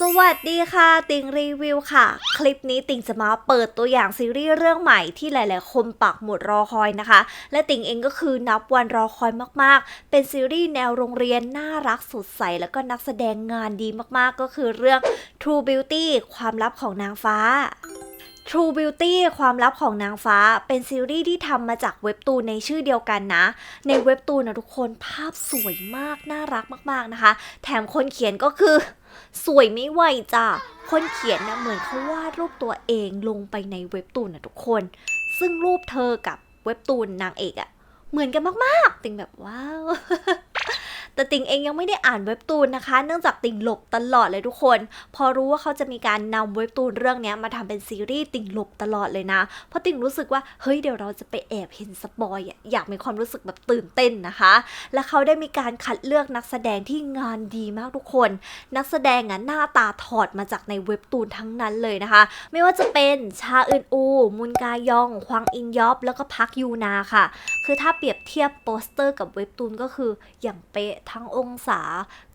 สวัสดีค่ะ ติงรีวิวค่ะ คลิปนี้ติงจะมาเปิดตัวอย่างซีรีส์เรื่องใหม่ที่หลาย ๆ คนปักหมุดรอคอยนะคะ และติงเองก็คือนับวันรอคอยมาก ๆ เป็นซีรีส์แนวโรงเรียน น่ารักสดใส แล้วก็นักแสดงงานดีมาก ๆ ก็คือเรื่อง True Beauty ความลับของนางฟ้า True Beauty ความลับของนางฟ้า เป็นซีรีส์ที่ทำมาจากเว็บตูนในชื่อเดียวกันนะ ในเว็บตูนนะทุกคนภาพสวยมาก น่ารักมาก ๆ นะคะ แถมคนเขียนก็คือ สวยไม่ไหวจ้ะคนเขียนนะเหมือนเขาวาดรูปตัวเองลงไปในเว็บตูนนะทุกคน ซึ่งรูปเธอกับเว็บตูนนางเอกอะเหมือนกันมากๆติงแบบว้าว แต่ติงเองยังไม่ได้อ่านเว็บตูนนะคะ เนื่องจากติงหลบตลอดเลยทุกคน พอรู้ว่าเขาจะมีการนำเว็บตูนเรื่องนี้มาทำเป็นซีรีส์ติงหลบตลอดเลยนะ เพราะติงรู้สึกว่าเฮ้ยเดี๋ยวเราจะไปแอบเห็นสปอยอะอยากมีความรู้สึกแบบตื่นเต้นนะคะ และเขาได้มีการคัดเลือกนักแสดงที่งานดีมากทุกคน นักแสดงอะหน้าตาถอดมาจากในเว็บตูนทั้งนั้นเลยนะคะ ไม่ว่าจะเป็นชาอึนอู มุนกายอง ควังอินยอบ แล้วก็พักยูนาค่ะ คือถ้าเปรียบเทียบโปสเตอร์กับเว็บตูนก็คืออย่างเป๊ะทั้งองศา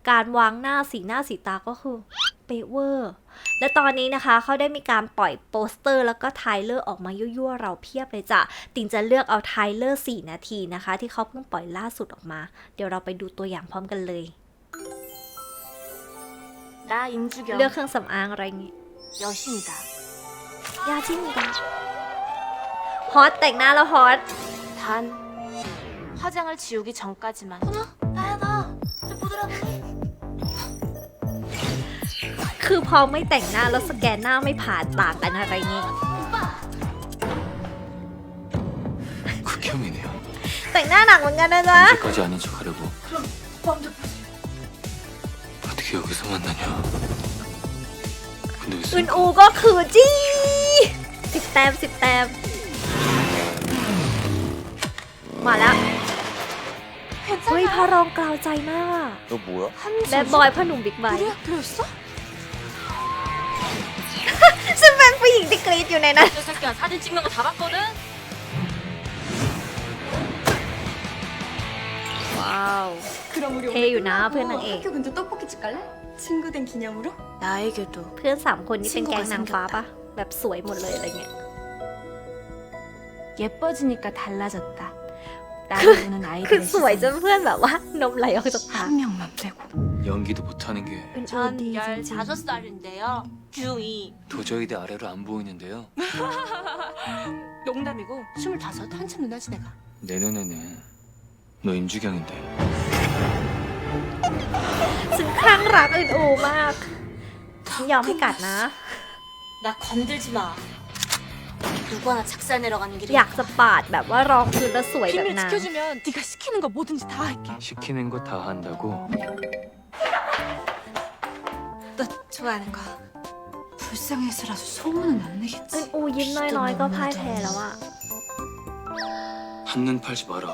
การวางหน้าสีหน้าสีตาก็คือเป๊ะเวอร์ และตอนนี้นะคะเขาได้มีการปล่อยโปสเตอร์แล้วก็ไทเลอร์ออกมายั่วๆเราเพียบเลยจ้ะ ติงจะเลือกเอาไทเลอร์ 4 นาทีนะคะ ที่เขาเพิ่งปล่อยล่าสุดออกมา เดี๋ยวเราไปดูตัวอย่างพร้อมกันเลย 나 임주경 เลือกเครื่องสำอางอะไรอย่างงี้ 여신이다. ยาจิ้มกันฮอตแต่งหน้าแล้วฮอต 단 화장을 지우기 전까지만. คือพอไม่แต่งหน้าแล้วสแกนหน้าไม่ผ่านต่างกันอะไรเงี้ย 극혐이네요. แต่งหน้าหนักเหมือนกันนะจ๊ะ 언제까지 아닌 척하려고. 어떻게 여기서 만나냐? 근데 อึน 왜 อูก็คือจี้สิบแต้มสิบแต้ม มาแล้ว เฮ้ยพระรองกล่าวใจมาก 너 뭐야? แบดบอยพ่อหนุ่มบิ๊กไบค์ รี๊ดอยู่ในนั้น 저 새끼야 사진 찍는 거 다 봤거든. ว้าว 그럼 우리 대 오늘 유나, 끝나고 팬은 애. 학교 근처 떡볶이 집 갈래? 친구 된 기념으로? 나에게도 เพื่อนสามคนนี้เป็นแก๊งนางฟ้าปะแบบสวยหมดเลยอะไรเงี้ย 예뻐지니까 달라졌다. 나를 보는 คือ 아이들의 สวยจน 시선 เพื่อนแบบว่านมไหลออกจากปาก 한 명만 빼고. 연기도 못하는 게 อึนอูดีจริง 15살인데요. 중2. 도저히 내 아래로 안 보이는데요. 농담이고 25 한참 누나지 내가. 내 눈에는 너 임주경인데. ๆซึ่งคลั่งรักอึนอูมากฉันยอมให้กัดนะ 나 건들지 마. 누구 하나 착살 내려가는 길이 อยากจะปาดแบบว่ารองพื้นแล้วสวยแบบ 비밀 นาง 지켜주면 네가 시키는 거 뭐든지 다 할게. 시키는 거 다 한다고? 너 좋아하는 거. 불쌍해서라도 소문은 안 อึน 내겠지. อูยิ้มน้อยๆก็พ่ายแพ้แล้วอะ 한눈 팔지 마라.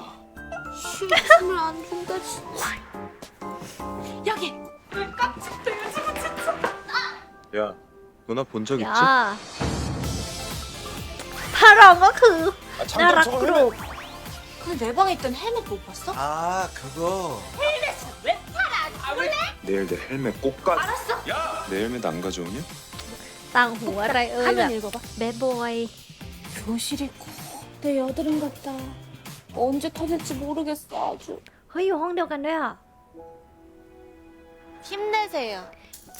힘을 안 준다 진짜. 여기. 야, 너나 본 적 ย่า 있지? พระรองก็คือ 아, น่ารักกรุบ 근데 내 방에 있던 헬멧 못 봤어? 아, 그거. 왜 팔아? 내일 내 헬멧 꼭 가. 알았어. 야, 내 헬멧 안 가져오냐? ต่างหูอะไรเอ่ยแบบ 화면 읽어봐. แบดบอย 교실이 꼭내 여드름 같다. 언제 터질지 모르겠어 아주. เฮ้ยอยู่ห้องเดียวกันด้วยอ่ะ 힘내세요.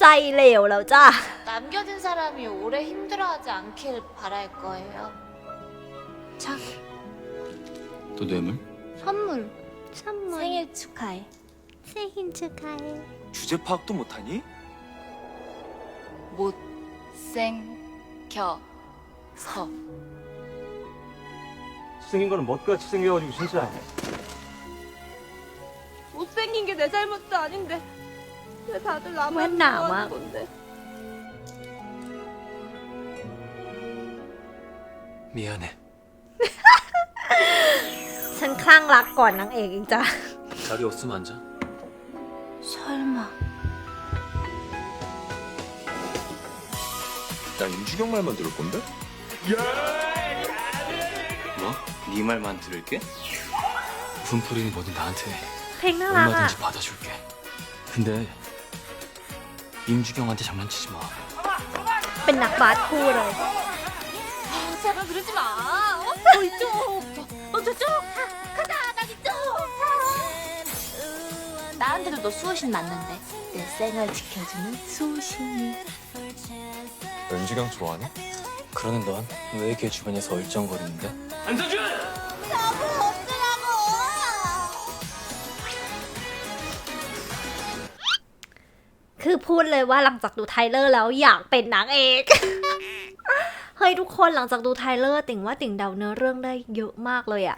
ใจเหลวแล้วจ้า 남겨진 사람이 오래 힘들어하지 않길 바랄 거예요. 자, 또 뇌물? 선물. ช่ำมัน 생일 축하해. เซฮินชื่อใคร 주제 파악도 못하니? 못생겨서. 생긴 거는 멋같이 생겨가지고 진짜 못생긴 게 내 잘못도 아닌데 왜 다들 왜 나만 나와? 좋아하는 건데? 미안해. ฉันคลั่งรักก่อนนางเอกอีกจ้ะ 자리 없으면 앉아. 설마 나 임주경 말만 들을 건데? 뭐? 네 말만 들을게? 분풀이니 뭐든 나한테 해. เพลงน่ารักอ่ะ 얼마든지 받아줄게. 근데 임주경한테 장난치지 마. เป็นนักบาสคู่เลย 아, 제발 그러지 마. 어, 어 이쪽. 어 저쪽. 나한테도 너 수호신 맞는데 내 생을 지켜주는 수호신이. 연주경 좋아하니? 그러는 넌 왜 걔 주변에서 얼쩡거리는데? 안서준! 어쩌라고. คือพูดเลยว่าหลังจากดูไทเลอร์แล้วอยากเป็นนางเอก เฮ้ยทุกคนหลังจากดูไทเลอร์ติ่งว่าติ่งเดาเนื้อเรื่องได้เยอะมากเลยอะ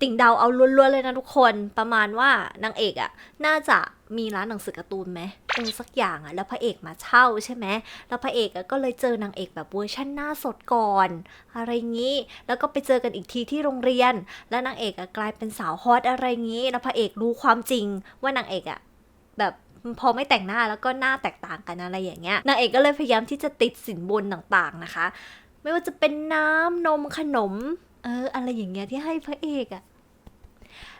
ติ่งเดาเอาล้วนๆเลยนะทุกคนประมาณว่านางเอกอะน่าจะมีร้านหนังสือการ์ตูนไหมเออสักอย่างอะแล้วพระเอกมาเช่าใช่ไหมแล้วพระเอกอะก็เลยเจอนางเอกแบบเวอร์ชั่นหน้าสดก่อน อะไรงี้ แล้วก็ไปเจอกันอีกทีที่โรงเรียน แล้วนางเอกอะกลายเป็นสาวฮอตอะไรงี้ แล้วพระเอกรู้ความจริงว่านางเอกอะแบบพอไม่แต่งหน้าแล้วก็หน้าแตกต่างกันอะไรอย่างเงี้ยนางเอกก็เลยพยายามที่จะติดสินบนต่างๆนะคะ ไม่ว่าจะเป็นน้ำนมขนม เออ อะไรอย่างเงี้ยที่ให้พระเอกอะ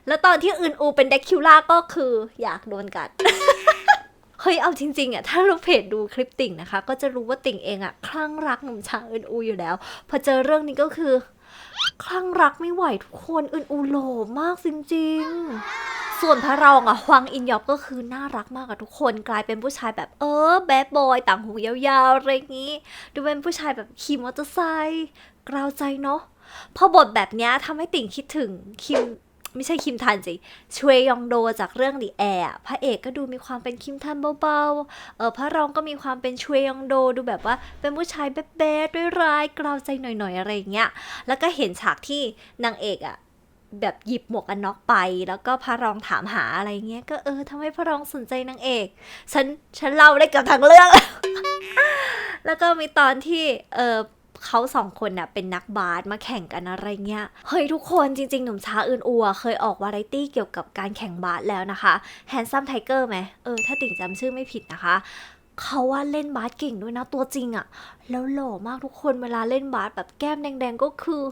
แล้วตอนที่อื่นอูเป็นเด็กคิวล่าก็คืออยากโดนกัด เฮ้ย เอาจริงๆอะถ้าเราเพจดูคลิปติ่งนะคะ ก็จะรู้ว่าติ่งเองอะคลั่งรักหนุ่มชายอื่นอูอยู่แล้ว พอเจอเรื่องนี้ก็คือ คลั่งรักไม่ไหวทุกคนอื่นอูหล่อมากจริงๆ ส่วนพระรองอะฮวังอินยอบก็คือน่ารักมากอะทุกคนกลายเป็นผู้ชายแบบเออแบดบอยต่างหูยาวๆอะไรอย่างงี้ ดูเป็นผู้ชายแบบขี่มอเตอร์ไซค์กราวใจเนาะพอบทแบบเนี้ยทำให้ติ่งคิดถึงคิมไม่ใช่คิมทันสิชเวยองโดจากเรื่อง The Air พระเอกก็ดูมีความเป็นคิมทันเบาๆ เออพระรองก็มีความเป็นชเวยองโดดูแบบว่าเป็นผู้ชายแบ๊ดๆด้วยร้ายกราวใจหน่อยๆ อะไรอย่างเงี้ย แล้วก็เห็นฉากที่นางเอกอะ แบบหยิบหมวกกันน็อกไป แล้วก็พระรองถามหาอะไรเงี้ย ก็เออทำให้พระรองสนใจนางเอก ฉันฉันเล่าได้เกับทั้งเรื่อง แล้วก็มีตอนที่เออเขาสองคนน่ะเป็นนักบาสมาแข่งกันอะไรเงี้ย เฮ้ยทุกคนจริง ๆ หนุ่มช้าอื่นอัว เคยออกวาไรตี้เกี่ยวกับการแข่งบาสแล้วนะคะ Handsome Tiger ไหมเออ ถ้าติ่งจำชื่อไม่ผิดนะคะเขาว่าเล่นบาสเก่งด้วยนะตัวจริงอะแล้วหล่อมากทุกคนเวลาเล่นบาสแบบแก้มแดง ๆ ก็คือ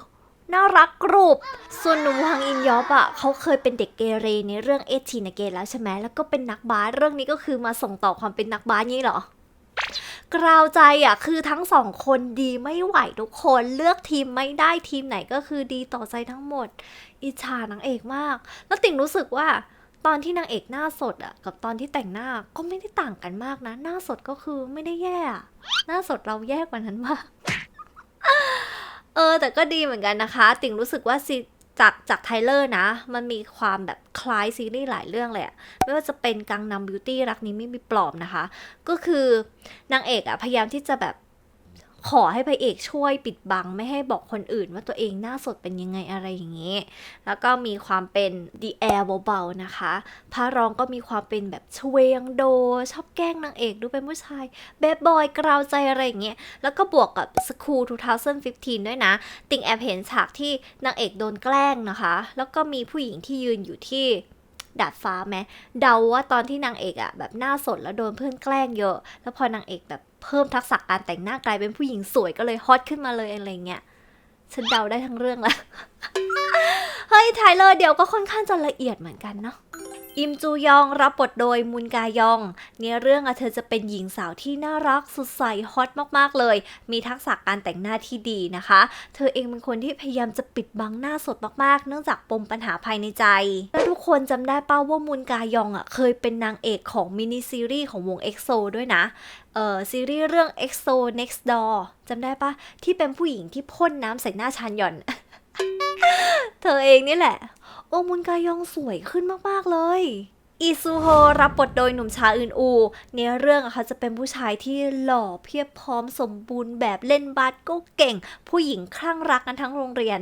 น่ารักกรุบ ส่วนหนุ่มวังอินยอบอะเขาเคยเป็นเด็กเกเรในเรื่องเอทีนเกแล้วใช่ไหมแล้วก็เป็นนักบาสเรื่องนี้ก็คือมาส่งต่อความเป็นนักบาสงี้เหรอกราวใจอะคือทั้งสองคนดีไม่ไหวทุกคนเลือกทีมไม่ได้ทีมไหนก็คือดีต่อใจทั้งหมด อิจฉานางเอกมาก แล้วติ่งรู้สึกว่า ตอนที่นางเอกหน้าสดอะกับตอนที่แต่งหน้าก็ไม่ได้ต่างกันมากนะ หน้าสดก็คือไม่ได้แย่หน้าสดเราแย่กว่านั้นมาก เออ แต่ก็ดีเหมือนกันนะคะ ติ่งรู้สึกว่าซีจากจากไทเลอร์นะ มันมีความแบบคล้ายซีรีส์หลายเรื่องเลยอะไม่ว่าจะเป็นกังนำบิวตี้รักนี้ไม่มีปลอมนะคะ ก็คือนางเอกอะพยายามที่จะแบบ ขอให้พระเอกช่วยปิดบัง ไม่ให้บอกคนอื่นว่าตัวเองหน้าสดเป็นยังไงอะไรอย่างนี้ แล้วก็มีความเป็นดีแอร์เบาๆนะคะ พระรองก็มีความเป็นแบบชเวงโด ชอบแกล้งนางเอกดูเป็นผู้ชายแบดบอยกราวใจอะไรอย่างเงี้ย แล้วก็บวกกับสคูล2015 ด้วยนะ ติงแอบเห็นฉากที่นางเอกโดนแกล้งนะคะ แล้วก็มีผู้หญิงที่ยืนอยู่ที่ดาดฟ้าไหมเดาว่าตอนที่นางเอกอะแบบหน้าสดแล้วโดนเพื่อนแกล้งเยอะ แล้วพอนางเอกแบบ เพิ่มทักษะการแต่งหน้ากลายเป็นผู้หญิงสวยก็เลยฮอตขึ้นมาเลยอะไรเงี้ยฉันเดาได้ทั้งเรื่องแล้ว เฮ้ยไทเลอร์เดี๋ยวก็ค่อนข้างจะละเอียดเหมือนกันเนาะ อิมจูยองรับบทโดยมุนกายองในเรื่องอเธอจะเป็นหญิงสาวที่น่ารักสดใสฮอตมากๆเลย มีทักษะการแต่งหน้าที่ดีนะคะ เธอเองเป็นคนที่พยายามจะปิดบังหน้าสดมากๆ เนื่องจากปมปัญหาภายในใจ และทุกคนจำได้เป้าว่ามุนกายองอะเคยเป็นนางเอกของมินิซีรีส์ของวง EXO ด้วยนะเอ่อซีรีส์เรื่อง EXO Next Door จำได้ปะที่เป็นผู้หญิงที่พ่นน้ำใส่หน้าชานหย่อน เธอเองนี่แหละ โอมุนกายองสวยขึ้นมาก ๆ เลยอีซูโฮรับบทโดยหนุ่มชาอื่นอู ในเรื่องเขาจะเป็นผู้ชายที่หล่อเพียบพร้อมสมบูรณ์แบบเล่นบาสก็เก่ง ผู้หญิงคลั่งรักกันทั้งโรงเรียน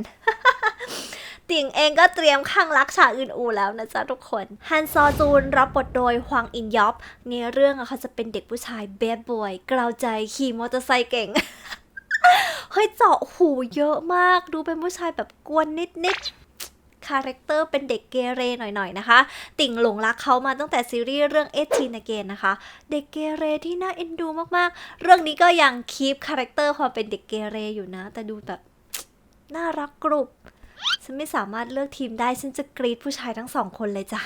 ติ่งเองก็เตรียมข้างรักชาอื่นอูแล้วนะจ๊ะทุกคน ฮันซอจูนรับบทโดยฮวางอินยอบในเรื่องเขาจะเป็นเด็กผู้ชายแบดบอยกราวใจขี่มอเตอร์ไซค์เก่งเฮ้ยเจาะหูเยอะมาก ดูเป็นผู้ชายแบบกวนนิด คาแรคเตอร์เป็นเด็กเกเรหน่อยๆนะคะ ติ่งหลงรักเขามาตั้งแต่ซีรีส์เรื่องเอทีนเกนนะคะ เด็กเกเรที่น่าเอ็นดูมากๆ เรื่องนี้ก็ยังคีปคาแรคเตอร์ความเป็นเด็กเกเรอยู่นะ แต่ดูแบบน่ารักกรุบฉันไม่สามารถเลือกทีมได้ฉันจะกรีดผู้ชายทั้งสองคนเลยจ้ะ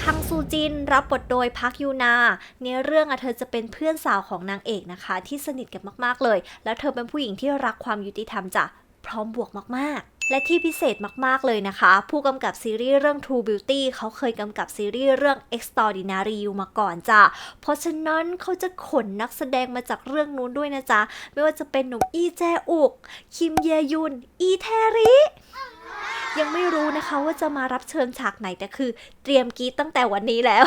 คังซูจินรับบทโดยพักยูนาในเรื่องอะเธอจะเป็นเพื่อนสาวของนางเอกนะคะ ที่สนิทกันมากๆเลย แล้วเธอเป็นผู้หญิงที่รักความยุติธรรมจ้ะพร้อมบวกมากๆ และที่พิเศษมาก ๆ เลยนะคะ ผู้กำกับซีรีส์เรื่อง True Beauty เขาเคยกำกับซีรีส์เรื่อง Extraordinary You มาก่อนจ้ะ เพราะฉะนั้นเขาจะขนนักแสดงมาจากเรื่องนู้นด้วยนะจ๊ะ ไม่ว่าจะเป็นหนุ่มอีแจอุก คิมเยยุน อีแทริยังไม่รู้นะคะว่าจะมารับเชิญฉากไหนแต่คือ เตรียมกีตั้งแต่วันนี้แล้ว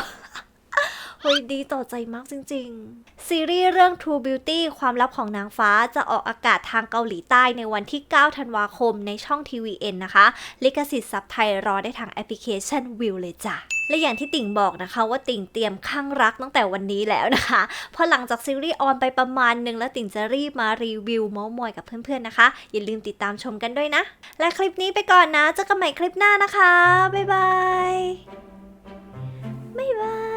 ฮ้ยดีต่อใจมากจริงๆ ซีรีส์เรื่อง True Beauty ความลับของนางฟ้าจะออกอากาศทางเกาหลีใต้ในวันที่ 9 ธันวาคมในช่อง TVN นะคะ ลิขสิทธิ์ซับไทยรอได้ทางแอปพลิเคชันวิวเลยจ้ะและอย่างที่ติ่งบอกนะคะว่าติ่งเตรียมข้างรักตั้งแต่วันนี้แล้วนะคะ เพอหลังจากซีรีส์ออนไปประมาณหนึ่งแล้วติ่งจะรีบมารีวิวเมาส์มอยกับเพื่อนๆนะคะ อย่าลืมติดตามชมกันด้วยนะ และคลิปนี้ไปก่อนนะเจอกันใหม่คลิปหน้านะคะ บ๊ายบายบ๊ายบาย